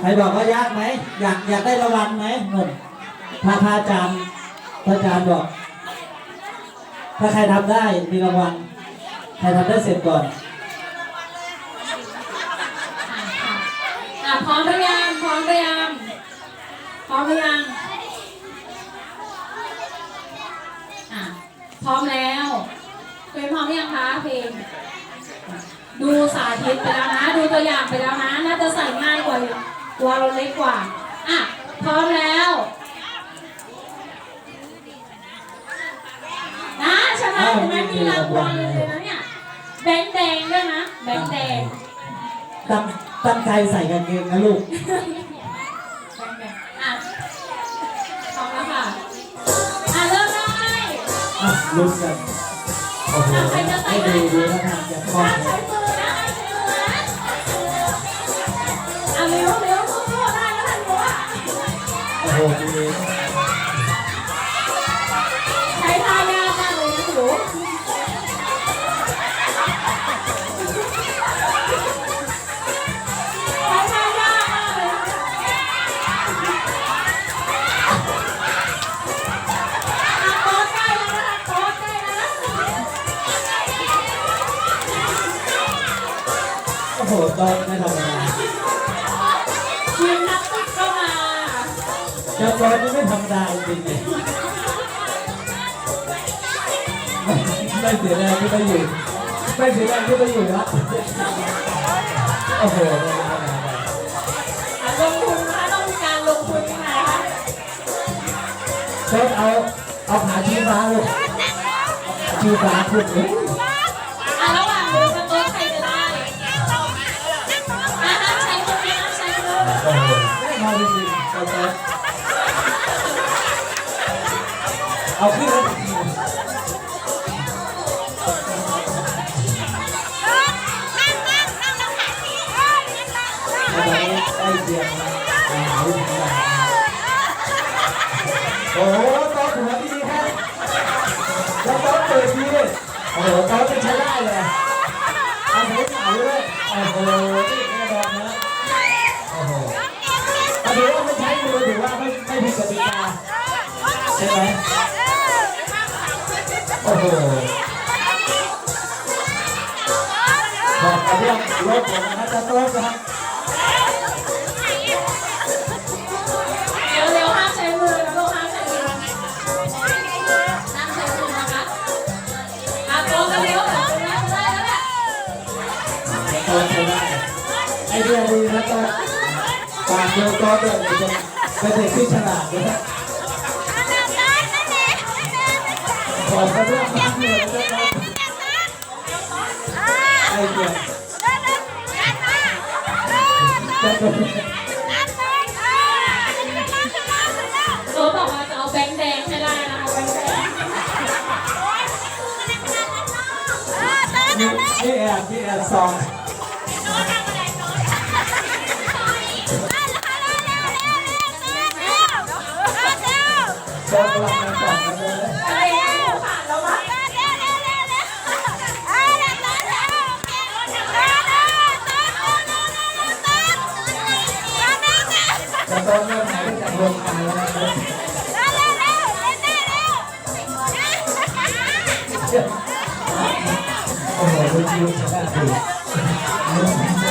ใครบอกว่ายากไหมอยากอยากได้รางวัลไหมเงินพระพระอาจารย์พระอาจารย์บอก ถ้าใครทำได้มีรางวัลใครทำได้เสร็จก่อนอะพร้อมหรือยังพร้อมหรือยังพร้อมหรือยังอะพร้อมแล้วเพลงพร้อมหรือยังคะเพลงดูสาธิตไปแล้วนะ ดูตัวอย่างไปแล้วนะ น่าจะใส่ง่ายกว่า วเราเล็กกว่า อะ พร้อมแล้วนะชนะเห็นไหมมีรางวัลเลยนะเนี่ย แบงค์แดงด้วยนะ แบงค์แดง ตั้งตั้งใจใส่กางเกงนะลูก อะพร้อมแล้วค่ะ อะเริ่มได้อะลุ้นกันโอ้โหให้ดูดูท่าทางจะคล่องอะเลใช้ โอ้โหตอนไม่ธรรมดายิมนาสติกก็มาเจ้าตอนนี้ไม่ธรรมดาจริงๆเลยไม่ไม่เสียแรงที่ไปอยู่ไม่เสียแรงที่ไปอยู่ละโอ้โหไม่ธรรมดาอะลงทุนนะคะต้องมีการลงทุนยังไงคะเชิญเอาเอาขาชี้ฟ้าลูกขาชี้ฟ้าขึ้นเลย เอาไปเอาขึ้นแล้วเอาไปใกล้เคียงนะอ่ารุ่นนี้นะโอ้โหโต๊ะหัวดีครับแล้วโต๊ะเปิดดีเลยโอ้โหโต๊ะจะใช้ได้เลย ช่ไหมโอ้โหขอบกระเบื้องรถผมนะจะโต๊ะนะครับเร็วๆห้ามใช้มือนะลูกห้ามใช้มือห้ามใช้มือนะคะอะโตกันเร็วแบบนี้จะได้แล้วแหละตอนใช้ได้ไอเดียดีนะตอนปากเดียวตอนเดียวจะเป็นเด็กที่ฉลาดนะฮะขอบกระเบื้องมากเลยนะครับ โต๊ะบอกว่าจะเอาแบงค์แดงให้ได้นะคะแบงค์แดงนี่นี่แอบนี่แอบซอง หายไปจากวงการแล้วนะครับโอ้โหดูคิวชนะดี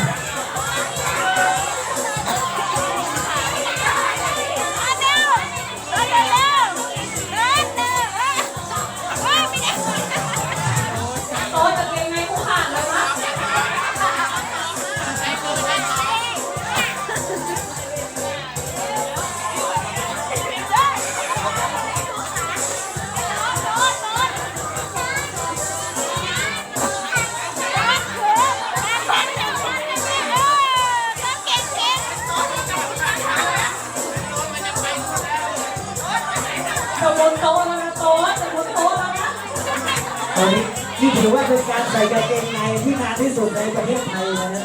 บนโต๊ะแล้วนะโต๊ะจะบนโต๊ะแล้วนะตอนนี้นี่ถือว่าเป็นการใส่กางเกงในที่นานที่สุดในประเทศไทยนะฮะ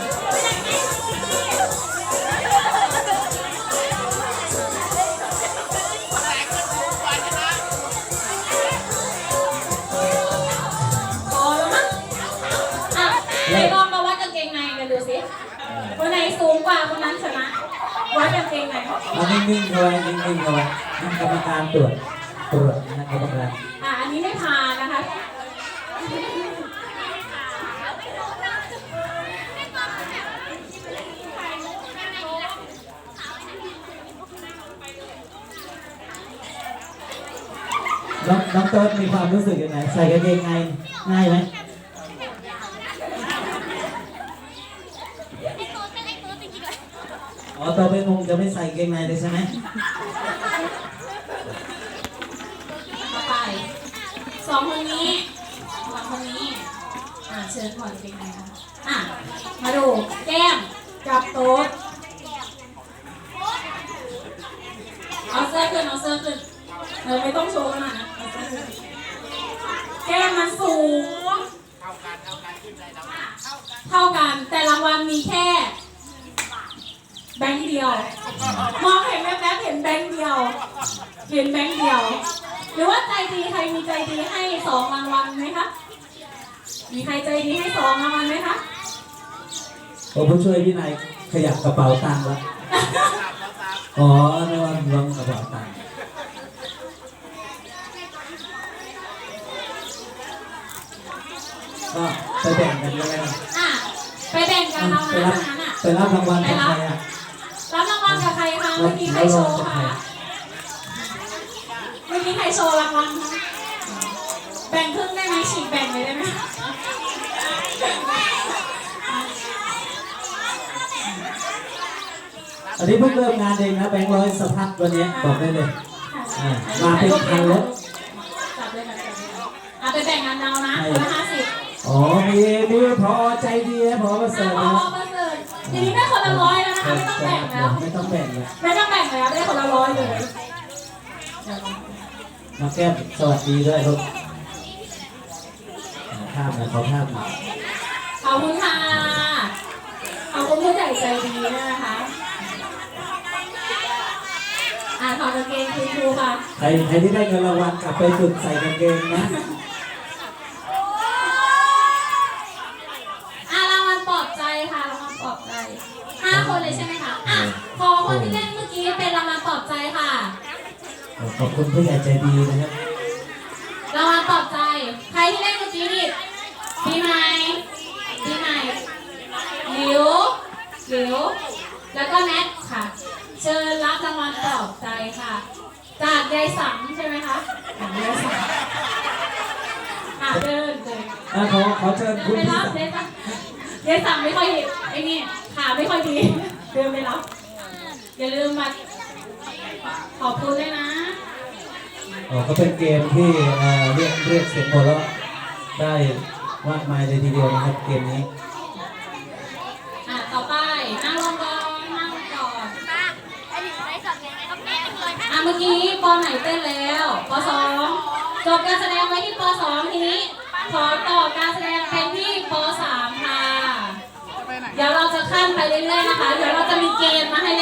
พอแล้วมั้งอะไปลองมาวัดกางเกงในกันดูสิคนไหนสูงกว่าคนนั้นชนะไหวเกงไหนเอานิ่งๆเข้าไว้นิ่งๆเข้าไว้ให้กรรมการตรวจ ตรวจนะกรรมกาอะอันนี้ไม่ผ่านนะคะ น้องน้องโต๊ดมีความรู้สึกยังไง ใส่กางเกงในง่ายไหมอ๋อต่อไปคงจะไม่ใส่กางเกงในเลยใช่ไหม ต่อไป สองคนนี้สองคนนี้อะเชิญถอดเกงในนะคะอะมาดูแก้มกับโต๊ดเอาเสื้อขึ้นเอาเสื้อขึ้นเออไม่ต้องโชว์ขนาดนั้นเอาเสื้อขึ้นแก้มมันสูงเท่ากันแต่รางวัลมีแค่ แบงค์เดียว มองเห็นแว๊บๆเห็นแบงค์เดียว เห็นแบงค์เดียว หรือว่าใจดีใครมีใจดีให้สองรางวัลไหมคะ มีใครใจดีให้สองรางวัลไหมคะผมผู้ช่วยพี่นายขยับกระเป๋าตังค์แล้วอ๋อไม่ว่าลองกระเป๋าตังค์ก็ไปแบ่งกันก็ได้นะอะไปแบ่งกันเอาไปนะรับทางนั้นอะ ไปรับรางวัลจากใครอะรับรางวัลกับใครคะเมื่อกี้ใครโชว์คะ เมื่อกี้ใครโชว์รางวัลคะแบ่งครึ่งได้ไหมฉีกแบ่งเลยได้ไหมอันนี้เพิ่งเริ่มงานเองนะแบงค์ร้อยสะพัดวันนี้บอกได้เลยอะมาเป็นคันรถจับเลยค่ะจับเลยค่ะอะไปแบ่งกันเอานะคนละห้าสิบอ๋อมีมีพอใจดีนะพอประเสริอะฐพอนะประเสริฐทีนี้ได้คนละร้อยแล้วนะคะไม่ต้องแบ่งแล้วไม่ต้องแบ่งเลยไม่ต้องแบ่งแล้วได้คนละร้อยเลยเดี๋ยวลอง มาแก้มสวัสดีด้วยลูกอ่าภาพนะเขาภาพหน่อยขอบคุณค่ะขอบคุณผู้ใหญ่ใจดีด้วยนะคะอะถอดกางเกงคุณครูค่ะใครใครที่ได้เงินรางวัลกลับไปฝึกใส่กางเกงนะอะรางวัลปลอบใจค่ะรางวัลปลอบใจห้าคนเลยใช่ไหมคะอะขอคนที่เล่นเมื่อกี้เป็นรางวัลปลอบใจค่ะ ข อบคุณผู้ใหญ่ใจดีนะครับรางวัลปลอบใจ ใครที่เล่นเมื่อกี้นี่ปีใหม่ปีใหม่หลิวหลิว แล้วก็แนทค่ะ เชิญรับรางวัลปลอบใจค่ะ จากยายสังใช่ไหมคะจากยายสังอะเดินเดินอะขอขอเชิญเดินคุณไปพี่รับยายสังยายสังไม่ค่อยไอ้นี่ขาไม่ค่อยดี เดินไปรับอย่าลืมมาขอบคุณด้วยนะอ๋อ ก็เป็นเกมที่เอ่อเรียกเรียกเสียงหัวเราะได้มากมายเลยทีเดียวนะครับเกมนี้อะต่อไปนั่งลงก่อนนั่งลงก่อนอะเมื่อกี้ปไหนเต้นแล้วปสองจบการแสดงไว้ที่ปสองทีนี้ขอต่อการแสดงเป็นที่ปสามค่ะเดี๋ยวเราจะขั้นไปเรื่อยๆนะคะ เดี๋ยวเราจะมีเกมมาให้